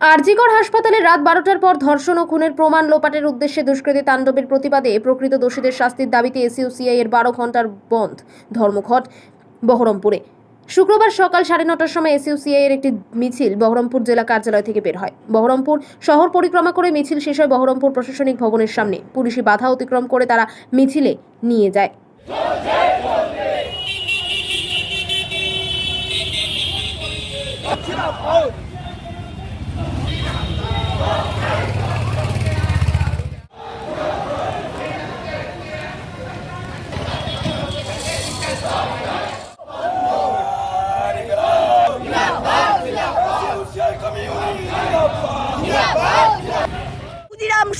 আরজিকর হাসপাতালে রাত বারোটার পর ধর্ষণ ও খুনের প্রমাণ লোপাটের উদ্দেশ্যে দুষ্কৃতী তাণ্ডবের প্রতিবাদে প্রকৃত দোষীদের শাস্তির দাবিতে এসইউসিআই এর বারো ঘণ্টার বন্ধ ধর্মঘট বহরমপুরে। শুক্রবার সকাল সাড়ে নটার সময় এসইউসিআই এর একটি মিছিল বহরমপুর জেলা কার্যালয় থেকে বের হয়। বহরমপুর শহর পরিক্রমা করে মিছিল শেষ হয় বহরমপুর প্রশাসনিক ভবনের সামনে। পুলিশি বাধা অতিক্রম করে তারা মিছিলে নিয়ে যায়। ক্ষুদিরাম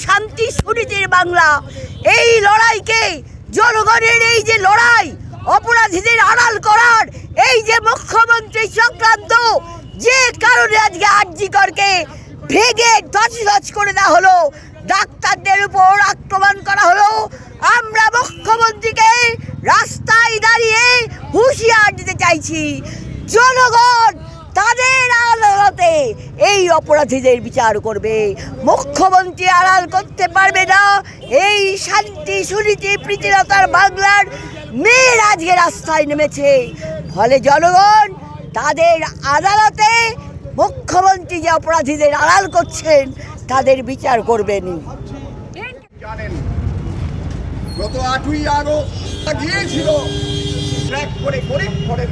শান্তি সুনীতির বাংলা। এই লড়াইকে জনগণের এই যে লড়াই, অপরাধীদের আড়াল করার এই যে মুখ্যমন্ত্রী সংক্রান্ত যে কারণে আজকে আরজিকরকে ভেঙে ধস করে দেওয়া হলো, ডাক্তারদের উপর আক্রমণ করা হলো। আমরা মুখ্যমন্ত্রীকে রাস্তায় দাঁড়িয়ে হুঁশিয়ার দিতে চাইছি। জনগণ তাদের আদালতে এই অপরাধীদের বিচার করবে। মুখ্যমন্ত্রী আড়াল করতে পারবে না। এই শান্তি সুনীতি, প্রীতিলতার বাংলার মেয়ের আজকে রাস্তায় নেমেছে। ফলে জনগণ তাদের আদালতে মুখ্যমন্ত্রী যে অপরাধীদের আড়াল করছেন তাদের বিচার করবেন জানেন গত আটই আগস্ট গিয়েছিল ট্র্যাক করে গরিব ঘরের।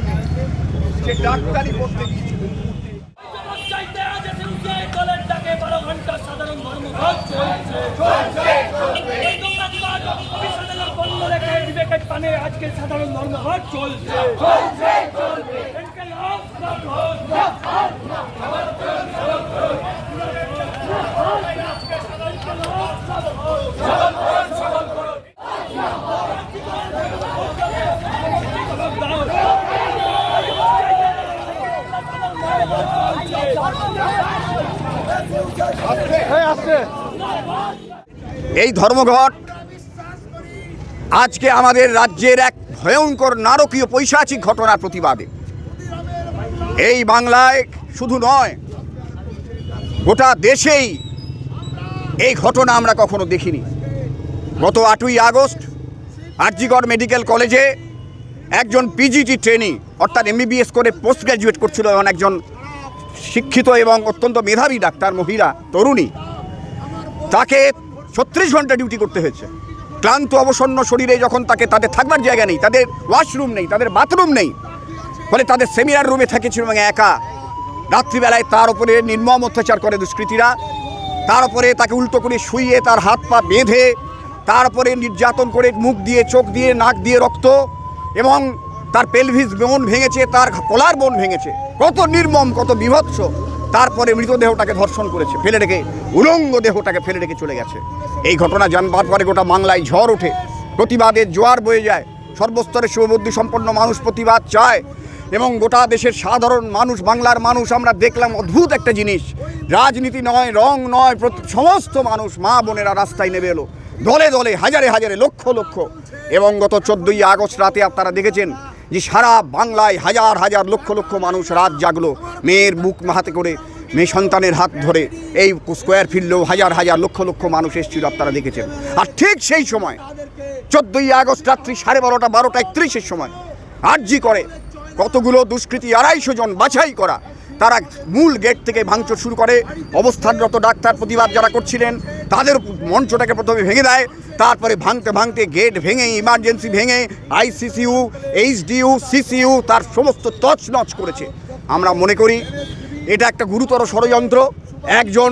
ডাক্তারি গিয়েছিল। ঘণ্টা সাধারণ ধর্মঘট চলছে। এই দোকানপাট অফিসারেরা বন্ধ রেখে বিবেকের পানে আজকে সাধারণ ধর্মঘট চলছে ইনকলাব জিন্দাবাদ। এই ধর্মঘট আজকে আমাদের রাজ্যের এক ভয়ঙ্কর নারকীয় পৈশাচিক ঘটনার প্রতিবাদে। এই বাংলায় শুধু নয়, গোটা দেশেই এই ঘটনা আমরা কখনো দেখিনি। গত আটই আগস্ট আরজিগড় মেডিকেল কলেজে একজন পিজিটি ট্রেনি, অর্থাৎ এমবিবিএস করে পোস্ট গ্র্যাজুয়েট করছিল এমন একজন শিক্ষিত এবং অত্যন্ত মেধাবী ডাক্তার মহিলা, তরুণী। তাকে ছত্রিশ ঘণ্টা ডিউটি করতে হয়েছে। ক্লান্ত, অবসন্ন শরীরে যখন তাকে তাদের থাকবার জায়গা নেই, তাদের ওয়াশরুম নেই, তাদের বাথরুম নেই, ফলে তাদের সেমিনার রুমে থেকেছিল এবং একা। রাত্রিবেলায় তার ওপরে নির্মম অত্যাচার করে দুষ্কৃতীরা। তার উপরে তাকে উল্টো করে শুইয়ে তার হাত পা বেঁধে তার উপরে নির্যাতন করে মুখ দিয়ে, চোখ দিয়ে, নাক দিয়ে রক্ত এবং তার পেলভিস বোন ভেঙেছে, তার কলার বোন ভেঙেছে। কত নির্মম, কত বিভৎস। তারপরে মৃতদেহটাকে ধর্ষণ করেছে, ফেলে রেখে, উলঙ্গ দেহটাকে ফেলে রেখে চলে গেছে। এই ঘটনা জানবার পরে গোটা বাংলায় ঝড় ওঠে। প্রতিবাদের জোয়ার বয়ে যায়। সর্বস্তরে শুভবুদ্ধি সম্পন্ন মানুষ প্রতিবাদ চায় এবং গোটা দেশের সাধারণ মানুষ, বাংলার মানুষ, আমরা দেখলাম অদ্ভুত একটা জিনিস। রাজনীতি নয়, রং নয় সমস্ত মানুষ, মা বোনেরা রাস্তায় নেমে এলো। দলে দলে, হাজারে হাজারে, লক্ষ লক্ষ। এবং গত চোদ্দই আগস্ট রাতে আপনারা দেখেছেন যে সারা বাংলায় হাজার হাজার, লক্ষ লক্ষ মানুষ রাত জাগলো, মেয়ের বুক হাতে করে, মেয়ে সন্তানের হাত ধরে। এই স্কোয়ার ফিল্ডেও হাজার হাজার, লক্ষ লক্ষ মানুষ এসেছিল আপনারা দেখেছেন। আর ঠিক সেই সময়, চোদ্দই আগস্ট রাত্রি সাড়ে বারোটা বারোটা একত্রিশের সময়, আর্জি করে, কতগুলো দুষ্কৃতী আড়াইশো জন বাছাই করা তারা মূল গেট থেকে ভাঙচুর শুরু করে। অবস্থানরত ডাক্তার প্রতিবাদ যারা করছিলেন, তাদের মঞ্চটাকে প্রথমে ভেঙে দেয়, তারপরে ভাঙতে ভাঙতে গেট ভেঙে ইমার্জেন্সি ভেঙে আইসিসিউ এইচডিইউ সিসিইউ তার সমস্ত তছনছ করেছে। আমরা মনে করি, এটা একটা গুরুতর ষড়যন্ত্র। একজন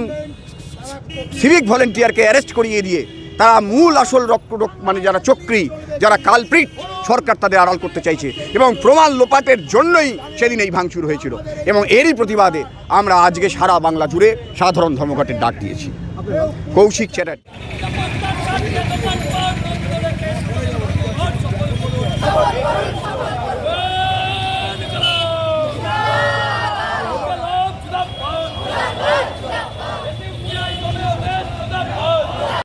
সিভিক ভলেন্টিয়ারকে অ্যারেস্ট করিয়ে দিয়ে তারা মূল আসল রক্ত মানে যারা চক্রী, যারা কালপ্রিট সরকার তাদের আড়াল করতে চাইছে এবং প্রমাণ লোপাতের জন্যই সেদিন এই ভাঙচুর হয়েছিল এবং এরই প্রতিবাদে আমরা আজকে সারা বাংলা জুড়ে সাধারণ ধর্মঘটের ডাক দিয়েছি। কৌশিক চ্যাটার্জি।